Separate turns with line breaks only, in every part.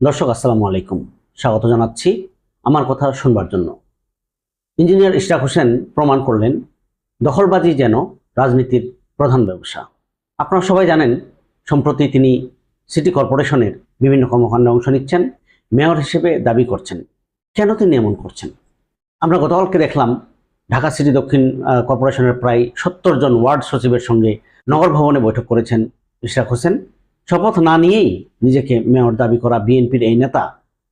দর্শক, আসসালামু আলাইকুম। স্বাগত জানাচ্ছি আমার কথা শুনবার জন্য। ইঞ্জিনিয়ার ইশরাক হোসেন প্রমাণ করলেন, দখলবাজি যেন রাজনীতির প্রধান ব্যবসা। আপনারা সবাই জানেন, সম্প্রতি তিনি সিটি কর্পোরেশনের বিভিন্ন কর্মকাণ্ডে অংশ নিচ্ছেন, মেয়র হিসেবে দাবি করছেন। কেন তিনি এমন করছেন? আমরা গতকালকে দেখলাম, ঢাকা সিটি দক্ষিণ কর্পোরেশনের প্রায় সত্তর জন ওয়ার্ড সচিবের সঙ্গে নগর ভবনে বৈঠক করেছেন ইশরাক হোসেন। শপথ না নিয়েই নিজেকে মেয়র দাবি করা বিএনপির এই নেতা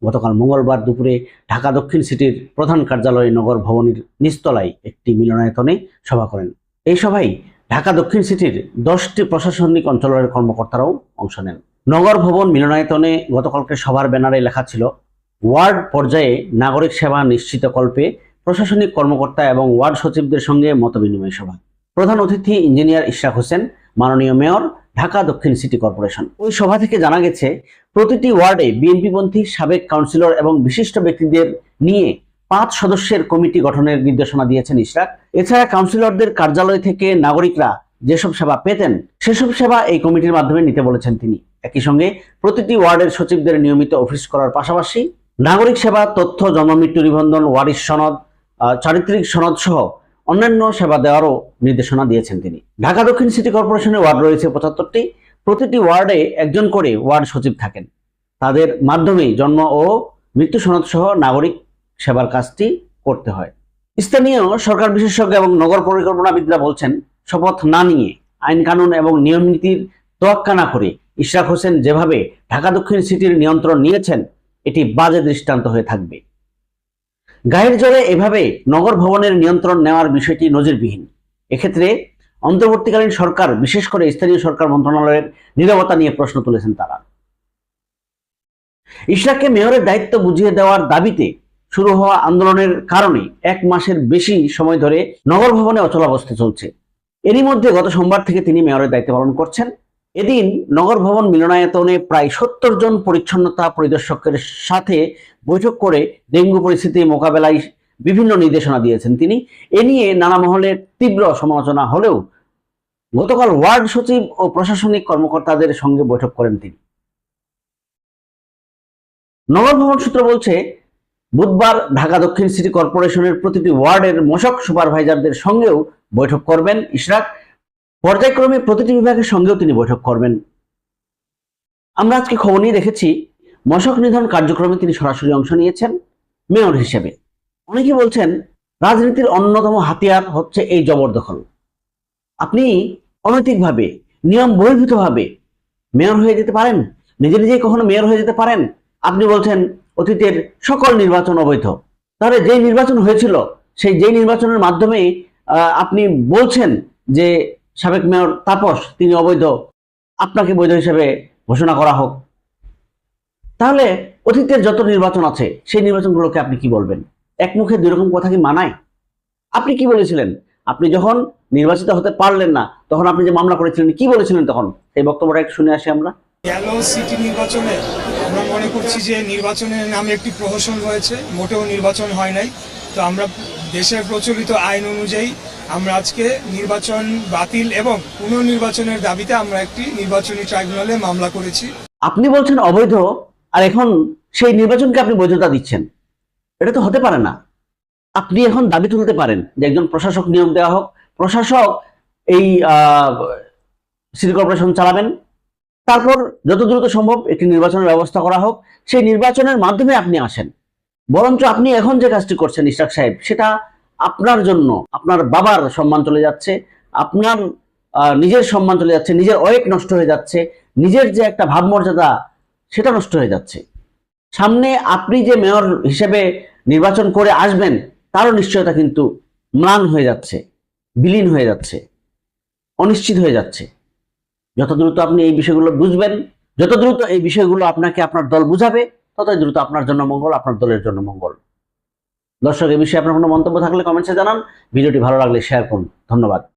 গতকাল মঙ্গলবার দুপুরে ঢাকা দক্ষিণ সিটির প্রধান কার্যালয়ে নগর ভবনের নিচতলায় একটি মিলনায়তনে সভা করেন। এই সভায় ঢাকা দক্ষিণ সিটির দশটি প্রশাসনিক অঞ্চলের কর্মকর্তারাও অংশ নেন। নগর ভবন মিলনায়তনে গতকালকে সভার ব্যানারে লেখা ছিল, ওয়ার্ড পর্যায়ে নাগরিক সেবা নিশ্চিত কল্পে প্রশাসনিক কর্মকর্তা এবং ওয়ার্ড সচিবদের সঙ্গে মতবিনিময় সভা। প্রধান অতিথি ইঞ্জিনিয়ার ইশরাক হোসেন, মাননীয় মেয়র ঢাকা দক্ষিণ সিটি কর্পোরেশন। ওই সভা থেকে জানা গেছে, প্রতিটি ওয়ার্ডে বিএনপিপন্থী সাবেক কাউন্সিলর এবং বিশিষ্ট ব্যক্তিদের নিয়ে পাঁচ সদস্যের কমিটি গঠনের নির্দেশনা দিয়েছেন ইশরাক। এছাড়া কাউন্সিলরদের কার্যালয় থেকে নাগরিকরা যেসব সেবা পেতেন, সেসব সেবা এই কমিটির মাধ্যমে নিতে বলেছেন তিনি। একই সঙ্গে প্রতিটি ওয়ার্ডের সচিবদের নিয়মিত অফিস করার পাশাপাশি নাগরিক সেবা, তথ্য, জন্মমৃত্যু নিবন্ধন, ওয়ারিশ সনদ চারিত্রিক সনদ সহ অন্যান্য সেবা দেওয়ারও নির্দেশনা দিয়েছেন তিনি। ঢাকা দক্ষিণ সিটি কর্পোরেশনের ওয়ার্ড রয়েছে পঁচাত্তরটি। প্রতিটি ওয়ার্ডে একজন করে ওয়ার্ড সচিব থাকেন। তাদের মাধ্যমেই জন্ম ও মৃত্যু সনদ সহ নাগরিক সেবার কাজটি করতে হয়। স্থানীয় সরকার বিশেষজ্ঞ এবং নগর পরিকল্পনাবিদরা বলছেন, শপথ না নিয়ে আইন কানুন এবং নিয়ম নীতির তোয়াক্কা না করে ইশরাক হোসেন যেভাবে ঢাকা দক্ষিণ সিটির নিয়ন্ত্রণ নিয়েছেন, এটি বাজে দৃষ্টান্ত হয়ে থাকবে। গায়ের জোরে এভাবে নগর ভবনের নিয়ন্ত্রণ নেওয়ার বিষয়টি নজিরবিহীন। এক্ষেত্রে অন্তর্বর্তীকালীন সরকার, বিশেষ করে স্থানীয় সরকার মন্ত্রণালয়ের নিরবতা নিয়ে প্রশ্ন তুলেছেন তারা। ইশরাককে মেয়রের দায়িত্ব বুঝিয়ে দেওয়ার দাবিতে শুরু হওয়া আন্দোলনের কারণে এক মাসের বেশি সময় ধরে নগর ভবনে অচলাবস্থা চলছে। এরই মধ্যে গত সোমবার থেকে তিনি মেয়রের দায়িত্ব পালন করছেন। এদিন নগর ভবন মিলনায়তনে প্রায় সত্তর জন পরিচ্ছন্নতা পরিদর্শকের সাথে বৈঠক করে ডেঙ্গু পরিস্থিতি মোকাবেলায় বিভিন্ন নির্দেশনা দিয়েছেন তিনি। এ নিয়ে নানা মহলের তীব্র সমালোচনা হলেও গতকাল ওয়ার্ড সচিব ও প্রশাসনিক কর্মকর্তাদের সঙ্গে বৈঠক করেন তিনি। নগর ভবন সূত্র বলছে, বুধবার ঢাকা দক্ষিণ সিটি কর্পোরেশনের প্রতিটি ওয়ার্ডের মশক সুপারভাইজারদের সঙ্গেও বৈঠক করবেন ইশরাক। পর্যায়ক্রমে প্রতিটি বিভাগের সঙ্গেও তিনি বৈঠক করবেন। আমরা আজকে খবর নিয়ে দেখেছি, মশক নিধন কার্যক্রমে তিনি সরাসরি অংশ নিয়েছেন মেয়র হিসেবে। অনেকে বলছেন, রাজনীতির অন্যতম হাতিয়ার হচ্ছে এই জবরদখল। আপনি অনৈতিকভাবে নিয়ম বহির্ভূতভাবে মেয়র হয়ে যেতে পারেন, নিজে নিজেই কখনো মেয়র হয়ে যেতে পারেন। আপনি বলছেন, অতীতের সকল নির্বাচন অবৈধ। তাহলে যে নির্বাচন হয়েছিল, সেই যে নির্বাচনের মাধ্যমে আপনি বলছেন যে সাবেক মেয়র তাপস, তিনি অবৈধ। আপনাকে বৈধ হিসেবে ঘোষণা করা হোক। তাহলে অতীতের যত নির্বাচন আছে, সেই নির্বাচনগুলোকে আপনি কি বলবেন? এক মুখে দুই রকম কথা কি মানায়? আপনি কি বলেছিলেন? আপনি যখন নির্বাচিত হতে পারলেন না, তখন আপনি যে মামলা করেছিলেন, কি বলেছিলেন তখন? এই বক্তব্যটা একটু শুনে আসি আমরা।
গেল সিটি নির্বাচনে আমরা মনে করছি যে নির্বাচনের নামে একটি প্রহসন রয়েছে, মোটেও নির্বাচন হয় নাই। তো আমরা দেশের প্রচলিত আইন অনুযায়ী আমরা আজকে নির্বাচন বাতিল এবং পুনর্নির্বাচনের দাবিতে আমরা একটি নির্বাচনী ট্রাইব্যুনালে মামলা করেছি।
আপনি বলছেন অবৈধ, আর এখন সেই নির্বাচনকে আপনি বৈধতা দিচ্ছেন। এটা তো হতে পারে না। আপনি এখন দাবি তুলতে পারেন যে একজন প্রশাসক নিয়োগ দেওয়া হোক। প্রশাসক এই সিটি কর্পোরেশন চালাবেন। তারপর যত দ্রুত সম্ভব একটি নির্বাচনের ব্যবস্থা করা হোক। সেই নির্বাচনের মাধ্যমে আপনি আসেন। বরঞ্চ আপনি এখন যে কাজটি করছেন ইশরাক সাহেব, সেটা আপনার জন্য, আপনার বাবার সম্মান চলে যাচ্ছে, আপনার নিজের সম্মান চলে যাচ্ছে, নিজের অয়েক নষ্ট হয়ে যাচ্ছে, নিজের যে একটা ভাবমর্যাদা, সেটা নষ্ট হয়ে যাচ্ছে। সামনে আপনি যে মেয়র হিসেবে নির্বাচন করে আসবেন, তারও নিশ্চয়তা কিন্তু ম্লান হয়ে যাচ্ছে, বিলীন হয়ে যাচ্ছে, অনিশ্চিত হয়ে যাচ্ছে। যত দ্রুত আপনি এই বিষয়গুলো বুঝবেন, যত দ্রুত এই বিষয়গুলো আপনাকে আপনার দল বুঝাবে, ততই দ্রুত আপনার জন্য মঙ্গল, আপনার দলের জন্য মঙ্গল। দর্শক, এ বিষয়ে আপনার কোনো মন্তব্য থাকলে কমেন্টসে জানান। ভিডিওটি ভালো লাগলে শেয়ার করুন। ধন্যবাদ।